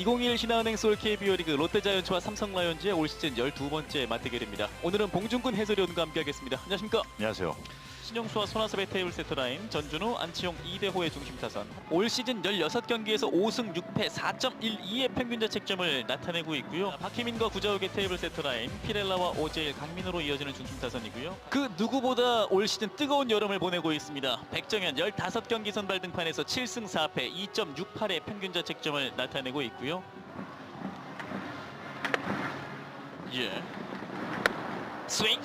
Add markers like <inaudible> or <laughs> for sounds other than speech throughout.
2021 신한은행 서울 KBO 리그 롯데자이언츠와 삼성 라이온즈의 올 시즌 12번째 맞대결입니다. 오늘은 봉준군 해설위원과 함께하겠습니다. 안녕하십니까? 안녕하세요. 신영수와 손아섭의 테이블 세터라인, 전준우, 안치홍, 이대호의 중심 타선. 올 시즌 16경기에서 5승 6패 4.12의 평균 자책점을 나타내고 있고요. 박희민과 구자욱의 테이블 세터라인, 피렐라와 오제일, 강민호로 이어지는 중심 타선이고요. 그 누구보다 올 시즌 뜨거운 여름을 보내고 있습니다. 백정현 15경기 선발 등판에서 7승 4패 2.68의 평균 자책점을 나타내고 있고요. 예. 스윙.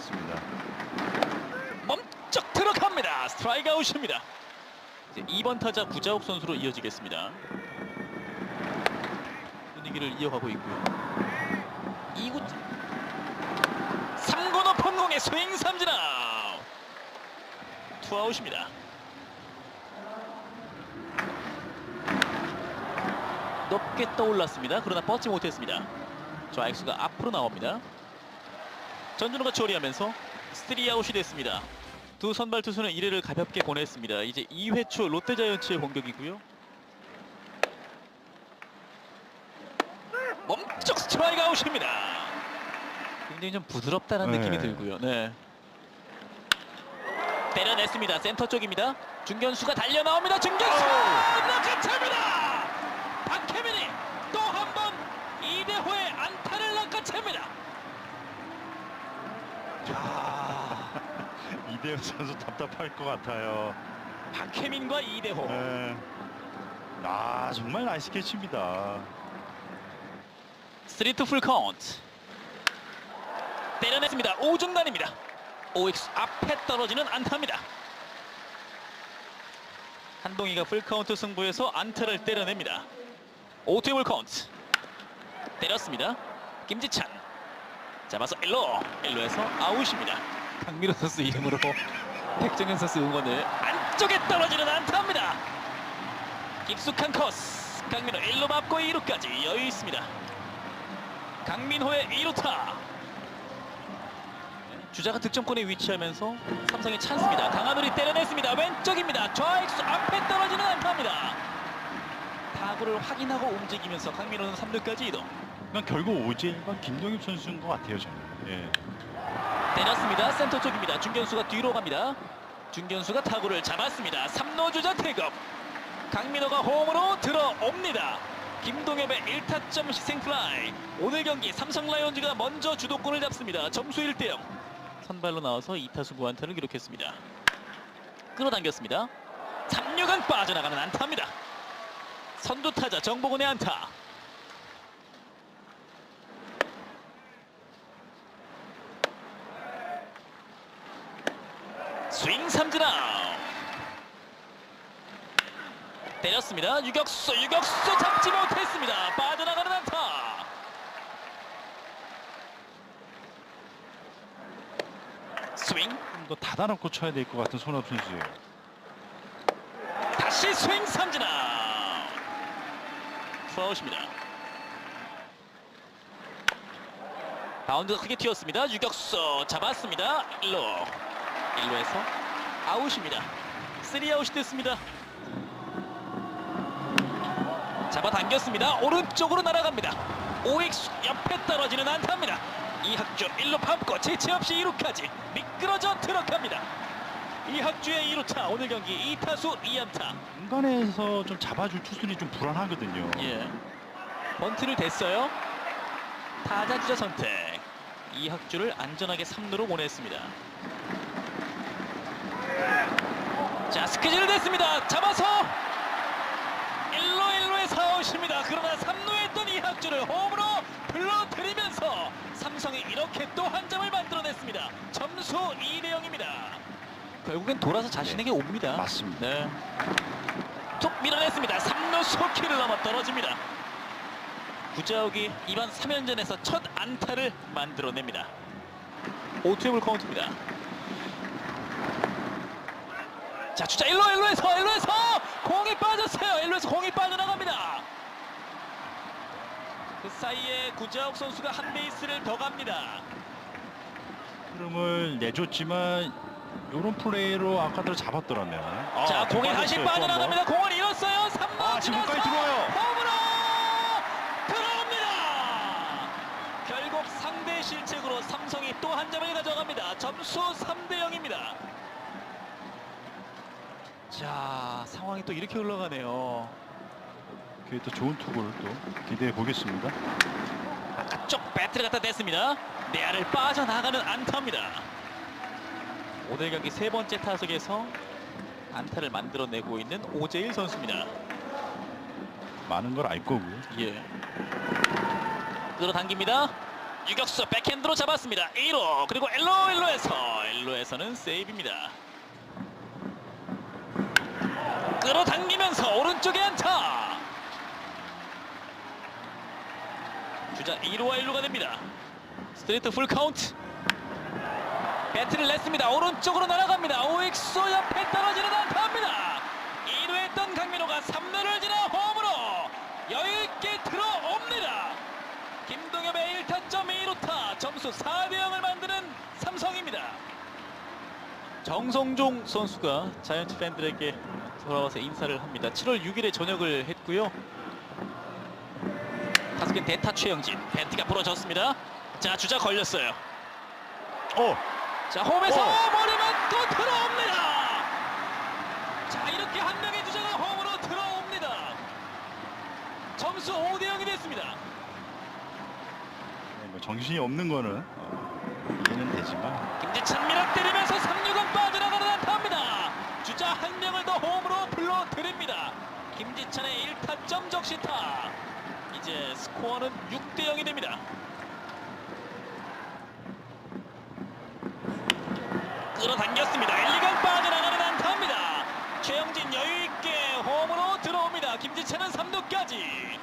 들어갑니다. 스트라이크 아웃입니다. 이제 2번 타자 구자욱 선수로 이어지겠습니다. 분위기를 이어가고 있고요. 2구 3구 높은 공의 스윙 삼진 아웃. 투아웃입니다. 높게 떠올랐습니다. 그러나 뻗지 못했습니다. 좌익수가 앞으로 나옵니다. 전준호가 처리하면서 스트리아웃이 됐습니다. 두 선발 투수는 1회를 가볍게 보냈습니다. 이제 2회 초 롯데자이언츠의 공격이고요. 멈쩍 스트라이크 아웃입니다. 굉장히 좀 부드럽다는 네. 느낌이 들고요. 네. 때려냈습니다. 센터 쪽입니다. 중견수가 달려 나옵니다. 중견수 낚아챕니다. 박혜민이 또 한 번 이대호의 안타를 낚아챕니다. <laughs> 아, <laughs> 이대현 선수 답답할 것 같아요. 박혜민과 이대호. 네. 아 정말 나이스 캐치입니다. 스트리트 풀 카운트 때려냈습니다. 오중간입니다. OX 앞에 떨어지는 안타입니다. 한동희가 풀 카운트 승부에서 안타를 때려냅니다. 오테이블 카운트 때렸습니다. 김지찬. 잡아서 1루 1루에서 아웃입니다 강민호 선수 이름으로 <laughs> 백정현 선수 응원을 안쪽에 떨어지는 안타입니다. 깊숙한 코스. 강민호 1루 맞고 2루까지 여유 있습니다. 강민호의 2루타. 주자가 득점권에 위치하면서 삼성의 찬스입니다. 강하늘이 때려냈습니다. 왼쪽입니다. 좌익수 앞에 떨어지는 안타입니다. 타구를 확인하고 움직이면서 강민호는 3루까지 이동. 그냥 결국 오재일과 김동엽 선수인 것 같아요 저는. 예. 때렸습니다. 센터 쪽입니다. 중견수가 뒤로 갑니다. 중견수가 타구를 잡았습니다. 3루 주자 태급 강민호가 홈으로 들어옵니다. 김동엽의 1타점 희생플라이. 오늘 경기 삼성 라이온즈가 먼저 주도권을 잡습니다. 점수 1대0 선발로 나와서 2타수 무안타를 기록했습니다. 끌어당겼습니다. 3루간 빠져나가는 안타입니다. 선두 타자 정보근의 안타 아웃 때렸습니다. 유격수 유격수 잡지 못했습니다. 빠져나가는 안타. 스윙. 좀더 닫아놓고 쳐야 될 것 같은 손업 선수예요. 다시 스윙 삼진 아웃 투아웃입니다. 바운드가 크게 튀었습니다. 유격수 잡았습니다. 1루 1루에서 아웃입니다 3아웃이 됐습니다 잡아당겼습니다 오른쪽으로 날아갑니다 오익수 옆에 떨어지는 안타입니다 이학주 1루 밟고 재치 없이 2루까지 미끄러져 들어갑니다 이학주의 2루타 오늘 경기 2타수 2안타 중간에서 좀 잡아줄 투수들이 좀 불안하거든요. 예. 번트를 댔어요. 타자 주자 선택. 이학주를 안전하게 3루로 보냈습니다. 자 스크진을 냈습니다. 잡아서 1루 1루에 사오십니다. 그러나 3루에 있던 이학주를 홈으로 불러들이면서 삼성이 이렇게 또 한 점을 만들어냈습니다. 점수 2대 0입니다. 결국엔 돌아서 자신에게 옵니다. 맞습니다. 네. 툭 밀어냈습니다. 3루 소키를 넘어 떨어집니다. 구자욱이 이번 3연전에서 첫 안타를 만들어냅니다. 오투에블 카운트입니다. 자 주자 일로 일로에서 일로에서 공이 빠졌어요. 일로에서 공이 빠져나갑니다. 그 사이에 구자욱 선수가 한 베이스를 더 갑니다. 흐름을 내줬지만 이런 플레이로 아카드를 잡았더라면 아, 자 공이 다시 빠져나갑니다 공을 잃었어요. 3번 아, 지금 까지 들어와요. 홈으로 들어옵니다. 결국 상대 실책으로 삼성이 또 한 점을 가져갑니다. 점수 3대 0입니다. 또 이렇게 흘러가네요. 그게 또 좋은 투구를 또 기대해 보겠습니다. 쪽 배트를 갖다 댔습니다. 내야를 빠져나가는 안타입니다. 오늘 경기 세 번째 타석에서 안타를 만들어내고 있는 오재일 선수입니다. 많은 걸 알 거고요. 예. 끌어당깁니다. 유격수 백핸드로 잡았습니다. 1호 그리고 엘로 엘로에서 엘로에서는 세이브입니다. 끌어당기면서 오른쪽에 안타. 주자 1호와 1루가 됩니다. 스트레이트 풀 카운트. 배트를 냈습니다. 오른쪽으로 날아갑니다. 오익수 옆에 떨어지는 안타입니다. 2루에 했던 강민호가 3루를 지나 홈으로 여유있게 들어옵니다. 김동엽의 1타점 2루타 점수 4대 0을 만드는 삼성입니다. 정성종 선수가 자이언츠 팬들에게 돌아와서 인사를 합니다. 7월 6일에 전역을 했고요. 타석엔 대타 최영진 벤티가 부러졌습니다. 자 주자 걸렸어요. 어, 자 홈에서 어. 머리만 또 들어옵니다. 자 이렇게 한 명의 주자가 홈으로 들어옵니다. 점수 5대 0이 됐습니다. 네, 뭐 정신이 없는 거는 어, 이해는 되지만 김지찬 미락 때리면서 3루간 빠져나가는 안 주자 한 명을 더 홈으로 불러드립니다. 김지찬의 1타점 적시타. 이제 스코어는 6대 0이 됩니다. 끌어당겼습니다. 1, 2간 빠져나가는 안타입니다. 최영진 여유있게 홈으로 들어옵니다. 김지찬은 3루까지.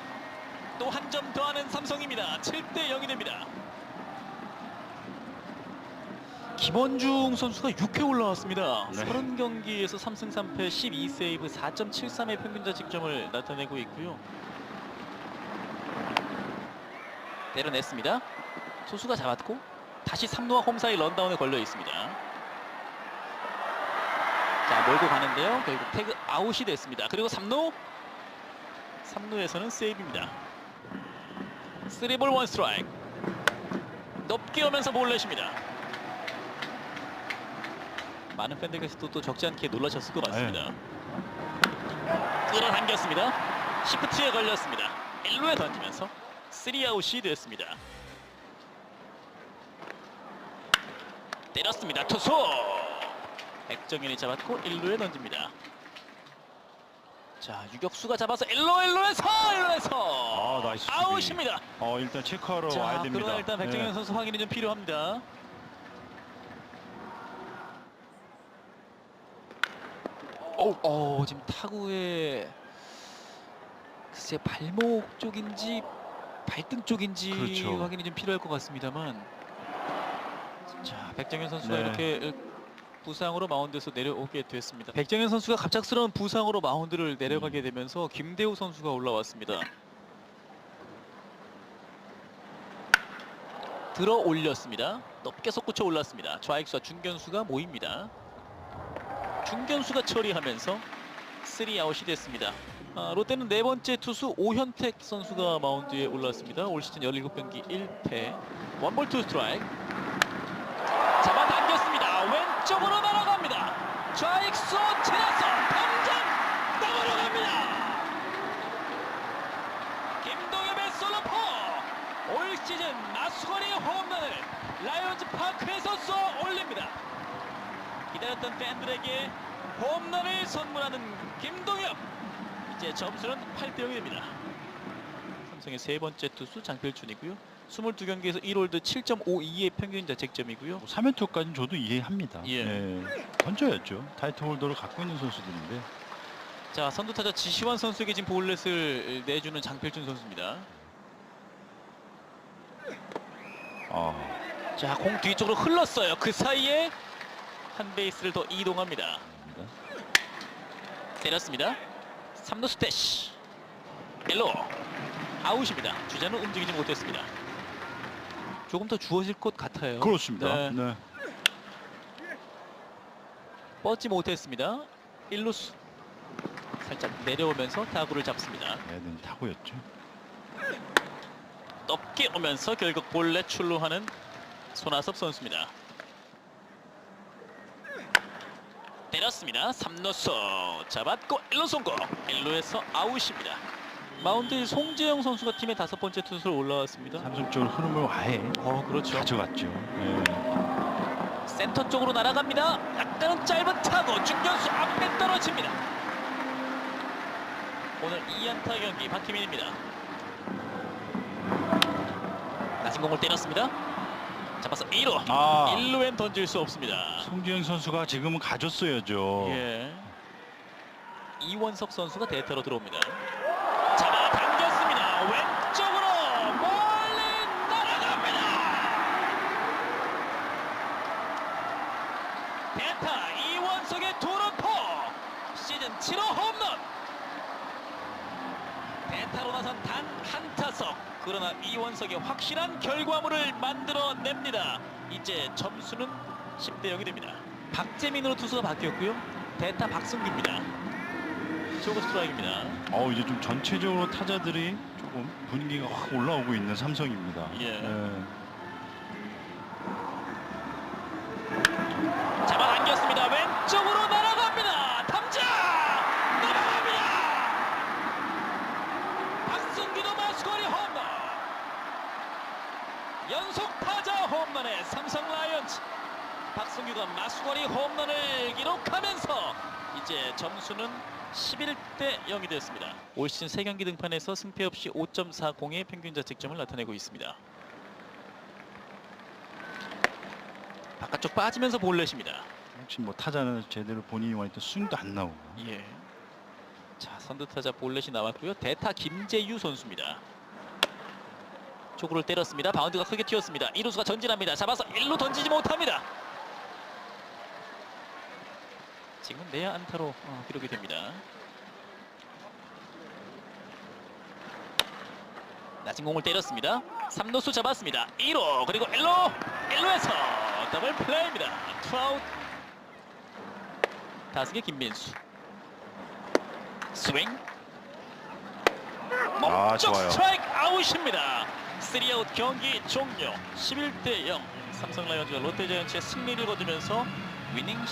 또 한 점 더하는 삼성입니다. 7대 0이 됩니다. 김원중 선수가 6회 올라왔습니다. 네. 30경기에서 3승 3패 12세이브 4.73의 평균 자책점을 나타내고 있고요. 때려냈습니다. 소수가 잡았고 다시 3루와 홈 사이 런다운에 걸려 있습니다. 자 몰고 가는데요. 결국 태그 아웃이 됐습니다. 그리고 3루 3루에서는 세이브입니다. 3볼 1 스트라이크 높게 오면서 볼넷입니다. 많은 팬들께서도 또 적지 않게 놀라셨을 것 같습니다. 끌어당겼습니다. 시프트에 걸렸습니다. 1루에 던지면서 3아웃이 됐습니다. 때렸습니다. 투수 백정현이 잡았고 1루에 던집니다. 자 유격수가 잡아서 1루 1루에서 1루에서 아, 나이스 수비. 아웃입니다. 어, 일단 체크하러 자, 와야 됩니다. 그러나 일단 백정현 네. 선수 확인이 좀 필요합니다. 오, 어, 지금 타구의 글쎄 발목 쪽인지 발등 쪽인지 그렇죠. 확인이 좀 필요할 것 같습니다만 자 백정현 선수가 네. 이렇게 부상으로 마운드에서 내려오게 됐습니다. 백정현 선수가 갑작스러운 부상으로 마운드를 내려가게 음. 되면서 김대우 선수가 올라왔습니다. 들어 올렸습니다. 높게 솟구쳐 올랐습니다. 좌익수와 중견수가 모입니다. 중견수가 처리하면서 3아웃이 됐습니다. 아, 롯데는 네 번째 투수 오현택 선수가 마운드에 올랐습니다. 올 시즌 17경기 1패. 원볼 투 스트라이크. 잡아당겼습니다. 왼쪽으로 날아갑니다. 좌익수 지나서 당장 넘어갑니다. 김동엽의 솔로포 올 시즌 마수거리 홈런을 라이온즈 파크에서 쏘아 올립니다. 기다렸던 팬들에게 홈런을 선물하는 김동엽 이제 점수는 8대 0이 됩니다. 삼성의 세 번째 투수 장필준이고요. 22경기에서 1홀드 7.52의 평균 자책점이고요. 3연투까지는 저도 이해합니다. 예. 네, 던져야죠. 타이틀 홀더를 갖고 있는 선수들인데 자 선두 타자 지시환 선수에게 지금 볼넷을 내주는 장필준 선수입니다. 아, 자 공 뒤쪽으로 흘렀어요. 그 사이에 한 베이스를 더 이동합니다. 때렸습니다. 3루 스태시. 1루 아웃입니다. 주자는 움직이지 못했습니다. 조금 더 주어질 것 같아요. 그렇습니다. 네. 네. 뻗지 못했습니다. 1루수 살짝 내려오면서 타구를 잡습니다. 얘는 타구였죠. 높게 오면서 결국 볼넷 출루하는 손아섭 선수입니다. 때렸습니다. 잡았습니다. 3루수 잡았고 1루 송구 1루에서 아웃입니다. 마운드에 송재영 선수가 팀의 다섯 번째 투수로 올라왔습니다. 삼성 쪽으로 흐름을 아예 어 그렇죠. 가져갔죠. 예. 센터 쪽으로 날아갑니다. 약간은 짧은 타고 중견수 앞에 떨어집니다. 오늘 2안타 경기 박희민입니다. 낮은 공을 때렸습니다. 잡아서 2루. 아 1루엔 던질 수 없습니다. 송지영 선수가 지금은 가졌어야죠. 예. 이원석 선수가 대타로 들어옵니다. 잡아 당겼습니다. 왼쪽으로 멀리 날아갑니다. 대타 이원석의 도루포 시즌 7호 홈런. 대타로 나선 단 한 타석. 그러나 이원석의 확실한 결과물을 만들어냅니다. 이제 점수는 10대 0이 됩니다. 박재민으로 투수가 바뀌었고요. 대타 박승규입니다. 초구 스트라이크입니다. 어 이제 좀 전체적으로 타자들이 조금 분위기가 확 올라오고 있는 삼성입니다. 예. 예. 잡아당겼습니다. 왼쪽으로 날아갑니다. 탐장 넘어갑니다. 박승규도 마스코리 홈런. 연속 타자 홈런에 삼성 라이온즈. 박승규가 마스코리 홈런을 기록하면서 이제 점수는 11대 0이 됐습니다. 올 시즌 3경기 등판에서 승패 없이 5.40의 평균 자책점을 나타내고 있습니다. 바깥쪽 빠지면서 볼넷입니다. 혹시 뭐 타자는 제대로 본인이 원했던 스윙도 안 나오고. 예. 자 선두 타자 볼넷이 나왔고요. 대타 김재유 선수입니다. 초구를 때렸습니다. 바운드가 크게 튀었습니다. 이루수가 전진합니다. 잡아서 1루 던지지 못합니다. 지금 내야 안타로 어, 기록이 됩니다. 낮은 공을 때렸습니다. 3루수 잡았습니다. 2루 그리고 1루 1루에서 더블 플레이입니다. 투아웃 다승의 김민수 스윙 아, 몸쪽 좋아요. 스트라이크 아웃입니다 3아웃 경기 종료. 11대 0 삼성 라이온즈가 롯데자이언츠의 승리를 거두면서 위닝